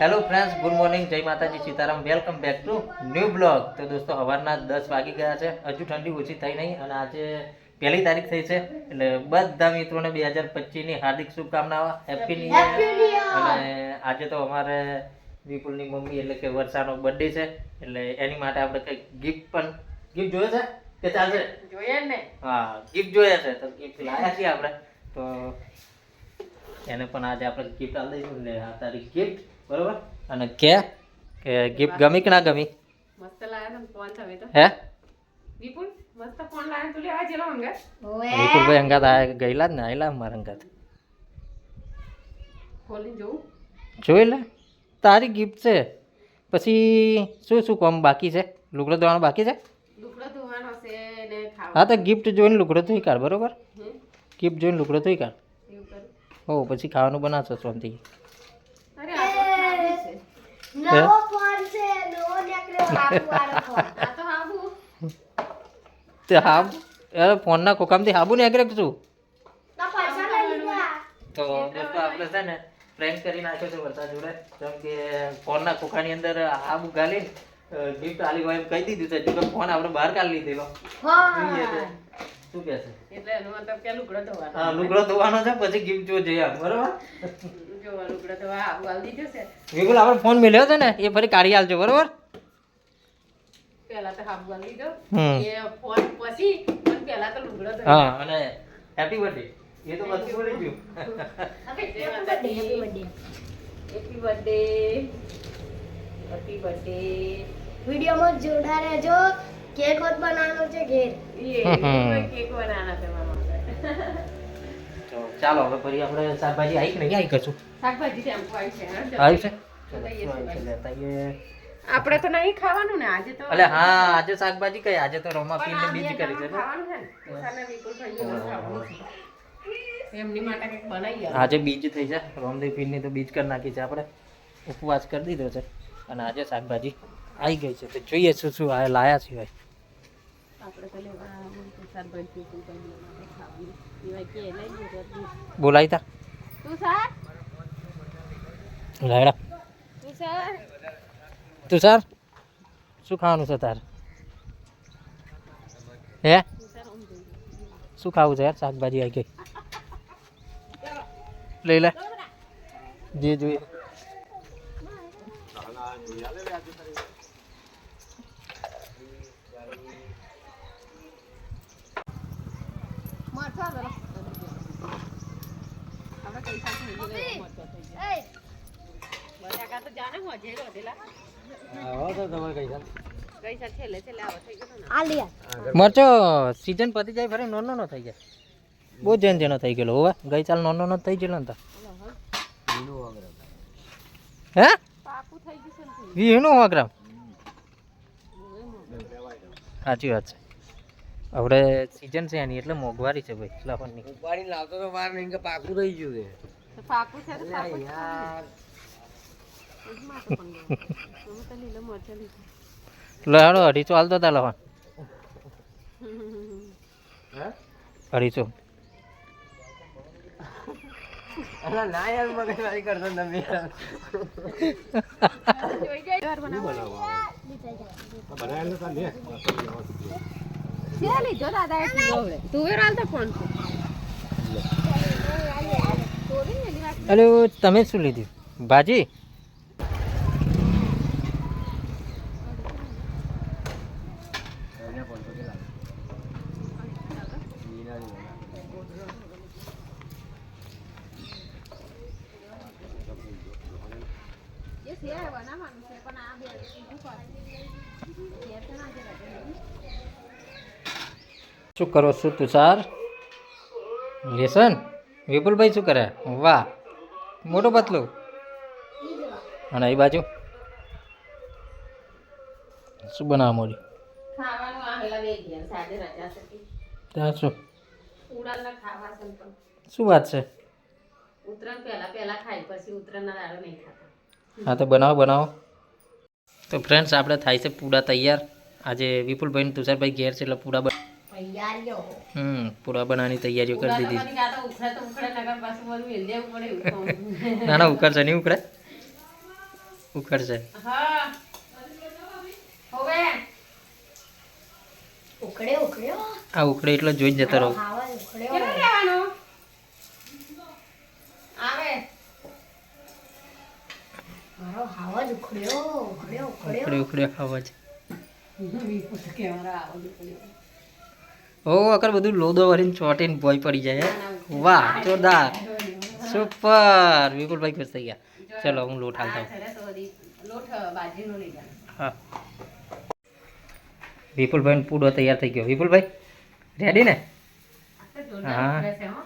Hello friends good morning જય Mataji Sitaram. Welcome back to new blog તો દોસ્તો સવારના દસ વાગી ગયા છે. હજુ ઠંડી ઓછી થઈ નહીં અને આજે પહેલી તારીખ થઈ છે. એટલે બધા મિત્રોને બે હજાર પચીસની હાર્દિક શુભકામનાઓ. હેપી ન્યુ અને આજે તો અમારે વિપુલની મમ્મી એટલે કે વર્ષાનો બર્થડે છે. એટલે એની માટે આપણે કંઈક ગિફ્ટ પણ ગિફ્ટ જોઈએ છે કે ચાલશે? જોઈએ ને. હા ગિફ્ટ જોઈએ છે. તો ગિફ્ટ લાવ્યા છીએ આપણે. તો એને પણ આજે આપણે ગિફ્ટ આપી દઈશું. એટલે આ તારીખ ગિફ્ટ બરોબર? અને કે? કે ગિફ્ટ ગમી કે ના ગમી? મસ્ત લાયા છે ફોન તમે તો. હે? વિપુલ મસ્ત ફોન લાયા તું લેવા જેલો હંગે વિપુલભાઈ અંગાત આ ગયેલા જ ને આયેલા મારા અંગાત ખોલી જોઉં. જોઈ લે. તારી ગિફ્ટ છે. પછી શું શું કામ બાકી છે? લુગડો ધોવાનો બાકી છે? દુકડો ધોવાનો છે ને ખાવા હા તો ગિફ્ટ જોઈને લુગડો ધોઈ કાઢ બરોબર? ગિફ્ટ જોઈને લુગડો ધોઈ કાઢ. એવું કરું. હો પછી ખાવાનું બનાવશો છે નવો ફોન છે નવો નીકળ્યો તો હાબુ તે હાબ અરે ફોનના કોકામથી હાબુ ને આગળ શું ના પૈસા લઈ લીધા તો દોસ્તો આપણે છે ને પ્રેન્ક કરી નાખ્યો છે વરસાદ જોડે. કેમ કે ફોનના ખોખાની અંદર આબુ ગાલી ગિફ્ટ આલી હોય એમ કહી દીધું છે. જો કે ફોન આપણે બહાર કાઢી લીધેલો. શું કહે છે? એટલે એનો મતલબ કે લુગડો ધોવાનો હા લુગડો ધોવાનો છે પછી ગિફ્ટ જો જઈએ આમ, બરોબર? વિપુલ આપણે ફોન મેલ્યો હતો ને એ ફરી કાઢી આલજો બરોબર? પહેલા તો હાબુ આલી દીધો હમ. એ ફોન પછી પણ પહેલા તો લુગડો ધોઈ હા અને હેપી બર્થડે એ તો બધું બોલી ગયું. હેપી બર્થડે હેપી બર્થડે વિડીયોમાં જોડા રહેજો. કેક હોત બનાવવાનો છે ઘેર. કેક બનાવવાના છે મારા ચાલો હવે ફરી આપણે શાકભાજી આઈ કે નહીં? આઈ કશું છે છે? છે? આપણે તો નહીં ખાવાનું ને આજે તો અલે હા આજે શાકભાજી કઈ આજે તો રોમા પીને બીજી કરી છે છે એમની માટે કંઈક બનાવી આજે બીજ થઈ છે રોમદેવ પીરની તો બીજ કરી નાખી છે આપણે. ઉપવાસ કરી દીધો છે અને આજે શાકભાજી આવી ગઈ છે. તો જોઈએ શું શું આ લાયા સિવાય. આપણે તો લેવા શાકભાજી વિપુલભાઈને માટે ખાવાનું. સિવાય કે લઈ લીધો બોલાવી તા. તું સર લાયડા તું સર? શું ખાવાનું છે તાર? હે? શું ખાવું છે યાર? શાકભાજી આવી ગઈ લઈ લે. જે જોઈએ. એટલે મરચો થઈ થઈ સીઝન પતી જાય ફરી નોનો નો થઈ જાય. બહુ જેન જેનો થઈ ગયેલો હવે. ગઈ ચાલ નોનો નો થઈ ગયેલો ને તો. હે. પાકું થઈ ગયું છે ને થોડું. વીનો સો સાચી વાત છે. આપણે સીઝન છે એની એટલે મોંઘવારી છે ભાઈ લાવવાની. મોંઘવારી લાવતો તો પાકું નહીં કે પાકું તો ગયું છે. પાકું છે લીધો. લે હાલો અઢીચો હાલતો તા લવાન લીધો તુવેર હાલ છે. તોડી ને એની વાત. અરે તમે શું લીધું ભાજી એ છે બનાવવાનું છે પણ આ બે બીજું પાછું. ઘેર તો ના જવાય. શું કરો છો તુષાર લેસન? વિપુલભાઈ શું કરે? વાહ મોટો પતલો. અને એ બાજુ? શું બનાવવા છે ત્યાં શું? શું વાત છે? ઉત્તરાયણ પહેલા પહેલા ખાય પછી ઉત્તરાયણના દાડો નહીં ખાતા. હા તો બનાવો બનાવો. તો ફ્રેન્ડ્સ આપણે થાય છે પૂડા તૈયાર. આજે વિપુલભાઈ તુષારભાઈ ઘેર છે એટલે પૂડા બન હમ પૂરા બનાવવાની તૈયારીઓ કરી દીધી. ના ના ઉકળશે નહીં ઉકળે ઉકળશે આ ઉકળે ઉકળ્યો આ એટલે જોઈ જ જતા રહો ખાવા ઉકળ્યો કેટલો લેવાનો આવે મારો હાવા જ ઉકળ્યો ઉકળ્યો ઉકળ્યો ઉખડે ઉખડે ખાવા છે. કેમેરા ઓ અકર બધું લોદો વળીને ચોટીને ભોય પડી જાય વાહ જોરદાર. સુપર. વિપુલભાઈ ખુશ થઈ ગયા. ચલો હું લોટ હાલતા લઈ હા. વિપુલભાઈ પૂડો તૈયાર થઈ ગયો. વિપુલભાઈ રેડી ને? હા. હો.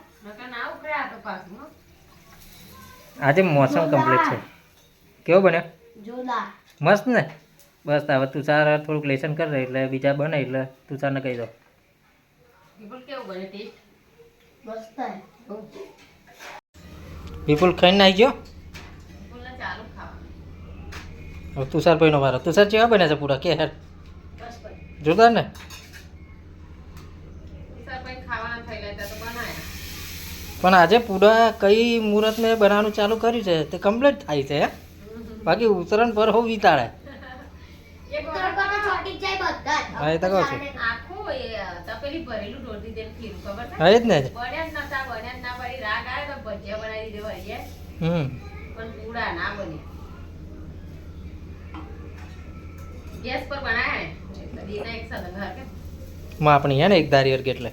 હો. આજે મોસમ કમ્પ્લીટ છે. કેવો બન્યો? જોરદાર. મસ્ત ને? બસ હવે તુષાર થોડુંક લેસન કરે એટલે બીજા બને એટલે તુષારને કહી દો. વિપુલ ખાઈને આવી ગયો? હવે તુષાર ભાઈનો વારો. તુષાર કેવા બને છે પૂરા? કે હેર બસ જોરદાર ને? પણ આજે પૂરા કઈ મુહૂર્ત મેં બનાવવાનું ચાલુ કર્યું છે? તે કમ્પ્લીટ થાય છે હે? બાકી ઉત્તરાયણ પર હોવ વિતાડે. હા, એ તો કહું છું. હા એ જ ને. હમ. પણ પૂરા ના બને ગેસ પર બનાયા માપણી હે ને એક ધારી વર્ગ એટલે.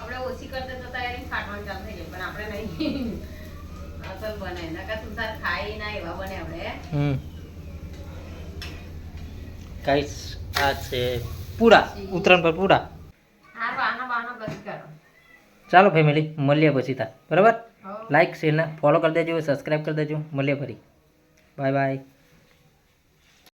આપણે ઓછી કરતા તો તૈયારી ફાટવાનું ચાલુ થઈ જાય પણ આપણે નહીં. અસલ બને. નકર તુષાર ખાઈ ના એવા બને આપણે હમ. ગાઈસ આ છે પૂરા ઉત્તરાયણ પર પૂરા. ચાલો ફેમિલી મળીએ પછી તા. બરાબર? લાઈક શેર ને ફોલો કરી દેજો સબસ્ક્રાઈબ કરી દેજો. મળીએ ફરી. Bye bye